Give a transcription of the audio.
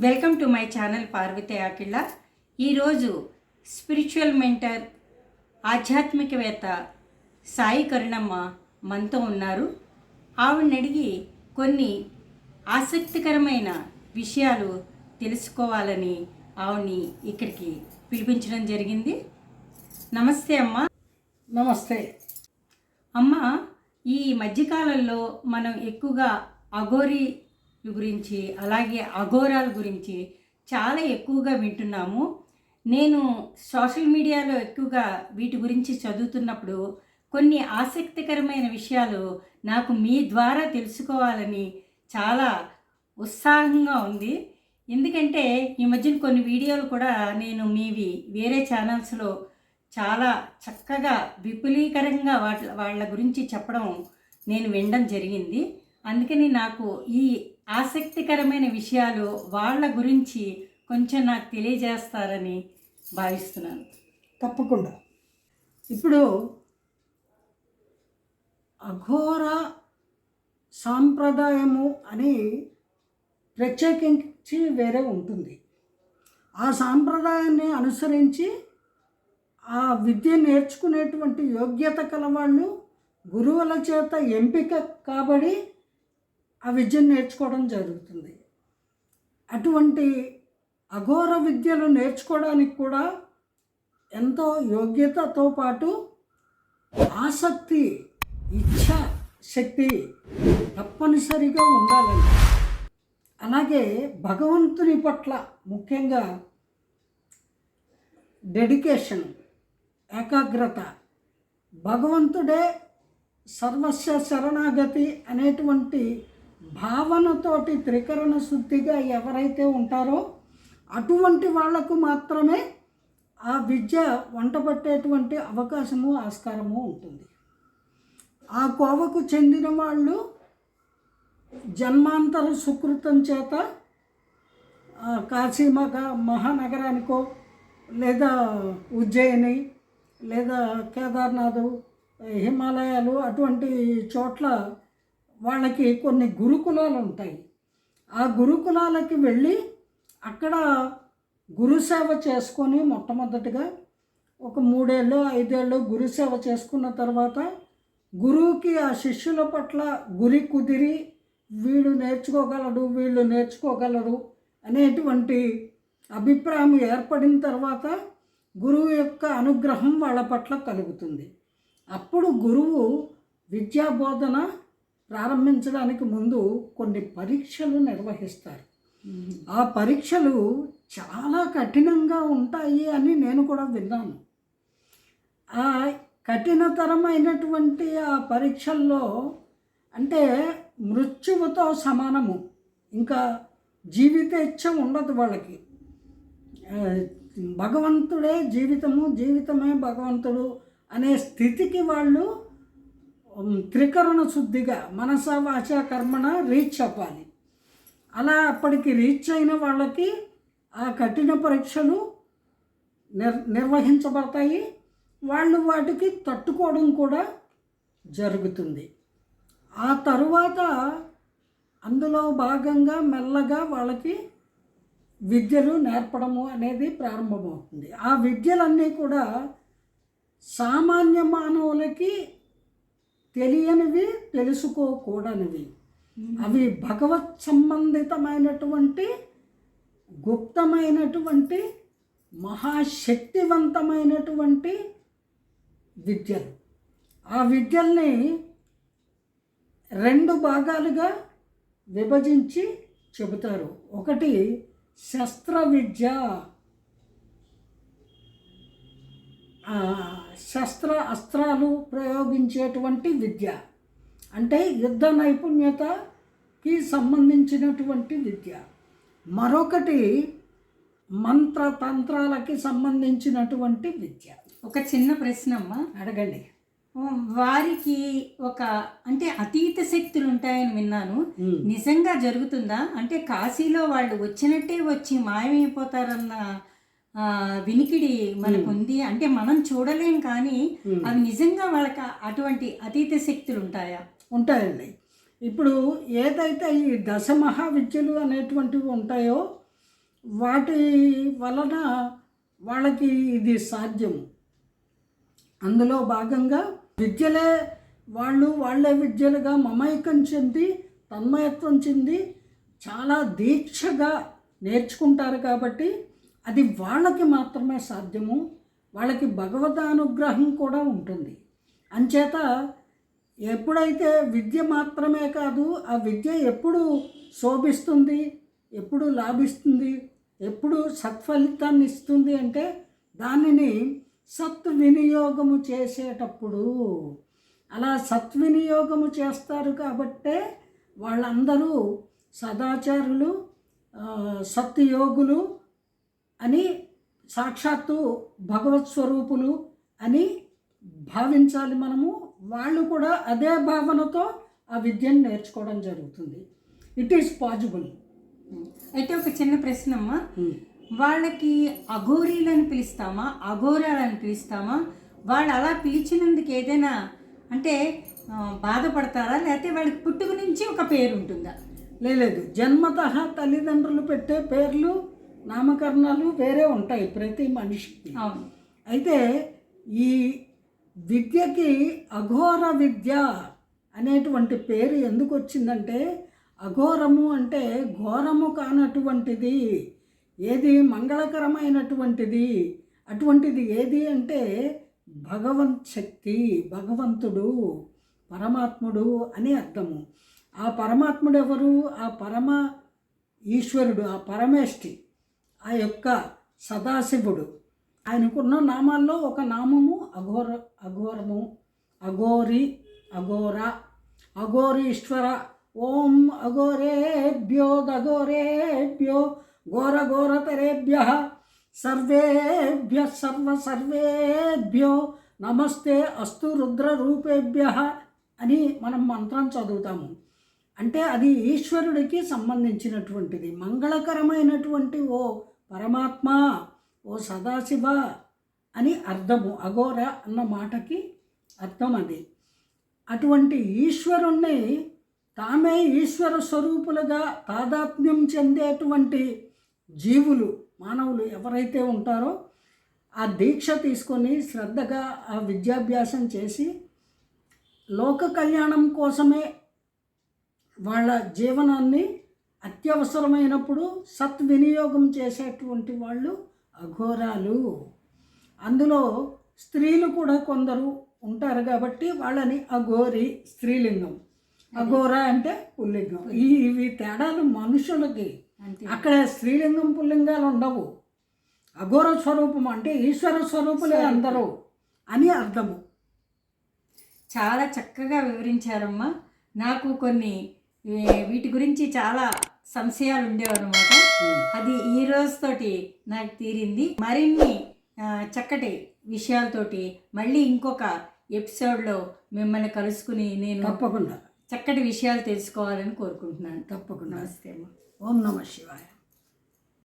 Welcome to my channel Parvati Akilla ఈరోజు spiritual mentor ఆధ్యాత్మికవేత్త సాయి కరుణమ్మ మనతో ఉన్నారు. ఆవిడని అడిగి కొన్ని ఆసక్తికరమైన విషయాలు తెలుసుకోవాలని ఆవిడ్ని ఇక్కడికి పిలిపించడం జరిగింది. నమస్తే అమ్మ. నమస్తే. అమ్మ ఈ మధ్యకాలంలో మనం ఎక్కువగా అఘోరి గురించి అలాగే అఘోరాల గురించి చాలా ఎక్కువగా వింటున్నాము. నేను సోషల్ మీడియాలో ఎక్కువగా వీటి గురించి చదువుతున్నప్పుడు కొన్ని ఆసక్తికరమైన విషయాలు నాకు మీ ద్వారా తెలుసుకోవాలని చాలా ఉత్సాహంగా ఉంది. ఎందుకంటే ఈ మధ్యన కొన్ని వీడియోలు కూడా నేను మీవి వేరే ఛానల్స్లో చాలా చక్కగా విపులీకరంగా వాటి వాళ్ళ గురించి చెప్పడం నేను వినడం జరిగింది. అందుకని నాకు ఈ ఆసక్తికరమైన విషయాలు వాళ్ళ గురించి కొంచెం నాకు తెలియజేస్తారని భావిస్తున్నాను. తప్పకుండా. ఇప్పుడు అఘోర సాంప్రదాయము అని ప్రత్యేకించి వేరే ఉంటుంది. ఆ సాంప్రదాయాన్ని అనుసరించి ఆ విద్య నేర్చుకునేటువంటి యోగ్యత కలవాళ్ళు గురువుల చేత ఎంపిక కాబడి ఆ విద్యను నేర్చుకోవడం జరుగుతుంది. అటువంటి అఘోర విద్యలు నేర్చుకోవడానికి కూడా ఎంతో యోగ్యతతో పాటు ఆసక్తి ఇచ్ఛ శక్తి తప్పనిసరిగా ఉండాలండి. అలాగే భగవంతుని పట్ల ముఖ్యంగా డెడికేషన్ ఏకాగ్రత భగవంతుడే సర్వస్వ శరణాగతి అనేటువంటి భావనతోటి త్రికరణ శుద్ధిగా ఎవరైతే ఉంటారో అటువంటి వాళ్ళకు మాత్రమే ఆ విద్య వంటబట్టేటువంటి అవకాశము ఆస్కారము ఉంటుంది. ఆ కోవకు చెందిన వాళ్ళు జన్మాంతర సుకృతం చేత కాశీ మగ మహానగరానికో లేదా ఉజ్జయిని లేదా కేదార్నాథ్ హిమాలయాలు అటువంటి చోట్ల వాళ్ళకి కొన్ని గురుకులాలు ఉంటాయి ఆ గురుకులాలకి వెళ్ళి అక్కడ గురుసేవ చేసుకొని మొట్టమొదటిగా ఒక మూడేళ్ళు ఐదేళ్ళు గురుసేవ చేసుకున్న తర్వాత గురువుకి ఆ శిష్యుల పట్ల గురి కుదిరి వీడు నేర్చుకోగలడు వీళ్ళు నేర్చుకోగలరు అనేటువంటి అభిప్రాయం ఏర్పడిన తర్వాత గురువు యొక్క అనుగ్రహం వాళ్ళ పట్ల కలుగుతుంది. అప్పుడు గురువు విద్యా బోధన ప్రారంభించడానికి ముందు కొన్ని పరీక్షలు నిర్వహిస్తారు. ఆ పరీక్షలు చాలా కఠినంగా ఉంటాయి అని నేను కూడా విన్నాను. ఆ కఠినతరమైనటువంటి ఆ పరీక్షల్లో అంటే మృత్యువుతో సమానము. ఇంకా జీవితేచ్ఛ ఉండదు వాళ్ళకి. భగవంతుడే జీవితము జీవితమే భగవంతుడు అనే స్థితికి వాళ్ళు త్రికరణ శుద్ధిగా మనస వాచ కర్మణ రీచ్ అవ్వాలి అలా అప్పటికి రీచ్ అయిన వాళ్ళకి ఆ కఠిన పరీక్షలు నిర్ నిర్వహించబడతాయి. వాళ్ళు వాటికి తట్టుకోవడం కూడా జరుగుతుంది. ఆ తరువాత అందులో భాగంగా మెల్లగా వాళ్ళకి విద్యలు నేర్పడము అనేది ప్రారంభమవుతుంది. ఆ విద్యలన్నీ కూడా సామాన్య మానవులకి తెలియనివి తెలుసుకోకూడనివి. అవి భగవత్ సంబంధితమైనటువంటి గుప్తమైనటువంటి మహాశక్తివంతమైనటువంటి విద్యలు. ఆ విద్యల్ని రెండు భాగాలుగా విభజించి చెబుతారు. ఒకటి శస్త్ర విద్య ఆ, శస్త్ర అస్త్రాలు ప్రయోగించేటువంటి విద్య. అంటే యుద్ధ నైపుణ్యతకి సంబంధించినటువంటి విద్య. మరొకటి మంత్ర తంత్రాలకి సంబంధించినటువంటి విద్య. ఒక చిన్న ప్రశ్న అమ్మా అడగండి వారికి ఒక అంటే అతీత శక్తులు ఉంటాయని విన్నాను. నిజంగా జరుగుతుందా? అంటే కాశీలో వాళ్ళు వచ్చినట్టే వచ్చి మాయమైపోతారన్న వినికిడి మనకు ఉంది అంటే మనం చూడలేం కానీ. అవి నిజంగా వాళ్ళకి అటువంటి అతీత శక్తులు ఉంటాయా? ఉంటాయండి. ఇప్పుడు ఏదైతే ఈ దశ మహావిద్యలు అనేటువంటివి ఉంటాయో వాటి వలన వాళ్ళకి ఇది సాధ్యము అందులో భాగంగా విద్యలే వాళ్ళు వాళ్ళే విద్యలుగా మమైకం చెంది తన్మయత్వం చెంది చాలా దీక్షగా నేర్చుకుంటారు కాబట్టి అది వాళ్ళకి మాత్రమే సాధ్యము వాళ్ళకి భగవదానుగ్రహం కూడా ఉంటుంది. అంచేత ఎప్పుడైతే విద్య మాత్రమే కాదు ఆ విద్య ఎప్పుడు శోభిస్తుంది ఎప్పుడు లాభిస్తుంది ఎప్పుడు సత్ఫలితాన్ని ఇస్తుంది అంటే దానిని సత్ వినియోగము చేసేటప్పుడు. అలా సత్వినియోగము చేస్తారు కాబట్టే వాళ్ళందరూ సదాచారులు సత్యోగులు అని సాక్షాత్తు భగవత్ స్వరూపులు అని భావించాలి మనము. వాళ్ళు కూడా అదే భావనతో ఆ విద్యను నేర్చుకోవడం జరుగుతుంది. ఇట్ ఈస్ పాసిబుల్ అయితే ఒక చిన్న ప్రశ్న అమ్మా వాళ్ళకి అఘోరీలని పిలుస్తామా? అఘోరాలని పిలుస్తామా? వాళ్ళు అలా పిలిచినందుకు ఏదైనా అంటే బాధపడతారా? లేకపోతే వాళ్ళకి పుట్టుక నుంచి ఒక పేరు ఉంటుందా? లేదు జన్మత తల్లిదండ్రులు పెట్టే పేర్లు నామకరణాలు వేరే ఉంటాయి ప్రతి మనిషికి. అవును. అయితే ఈ విద్యకి అఘోర విద్య అనేటువంటి పేరు ఎందుకు వచ్చిందంటే అఘోరము అంటే ఘోరము కానటువంటిది ఏది మంగళకరమైనటువంటిది అటువంటిది ఏది అంటే భగవంత్ శక్తి భగవంతుడు పరమాత్ముడు అని అర్థము. ఆ పరమాత్ముడు ఎవరు ఆ పరమ ఈశ్వరుడు ఆ పరమేష్టి. ఆ యొక్క సదాశివుడు. ఆయనకున్న నామాల్లో ఒక నామము అఘోర అఘోరము అఘోరి అఘోర అఘోరీశ్వర. ఓం అఘోరేభ్యో దఘోరేభ్యో ఘోర ఘోరతరేభ్య సర్వేభ్య సర్వ సర్వేభ్యో నమస్తే అస్తు రుద్రరూపేభ్య అని మనం మంత్రం చదువుతాము. అంటే అది ఈశ్వరుడికి సంబంధించినటువంటిది మంగళకరమైనటువంటి ఓ పరమాత్మ ఓ సదాశివ అని అర్థము. అఘోర అన్న మాటకి అర్థం అది. అటువంటి ఈశ్వరుణ్ణి తామే ఈశ్వర స్వరూపులుగా తాదాత్మ్యం చెందేటువంటి జీవులు మానవులు ఎవరైతే ఉంటారో ఆ దీక్ష తీసుకొని శ్రద్ధగా ఆ విద్యాభ్యాసం చేసి లోక కళ్యాణం కోసమే వాళ్ళ జీవనాన్ని అత్యవసరమైనప్పుడు సద్వినియోగం చేసేటువంటి వాళ్ళు అఘోరాలు. అందులో స్త్రీలు కూడా కొందరు ఉంటారు కాబట్టి వాళ్ళని అఘోరి స్త్రీలింగం. అఘోర అంటే పుల్లింగం. ఈ ఇవి తేడాలు మనుషులకి. అక్కడ స్త్రీలింగం పుల్లింగాలు ఉండవు. అఘోర స్వరూపం అంటే ఈశ్వర స్వరూపులే అందరూ అని అర్థము. చాలా చక్కగా వివరించారమ్మా. నాకు కొన్ని వీటి గురించి చాలా సంశయాలు ఉండేవన్నమాట. అది ఈ రోజుతోటి నాకు తీరింది. మరిన్ని చక్కటి విషయాలతోటి మళ్ళీ ఇంకొక ఎపిసోడ్లో మిమ్మల్ని కలుసుకుని నేను తప్పకుండా. చక్కటి విషయాలు తెలుసుకోవాలని కోరుకుంటున్నాను. తప్పకుండా. నమస్తే అమ్మా. ఓం నమ శివాయ.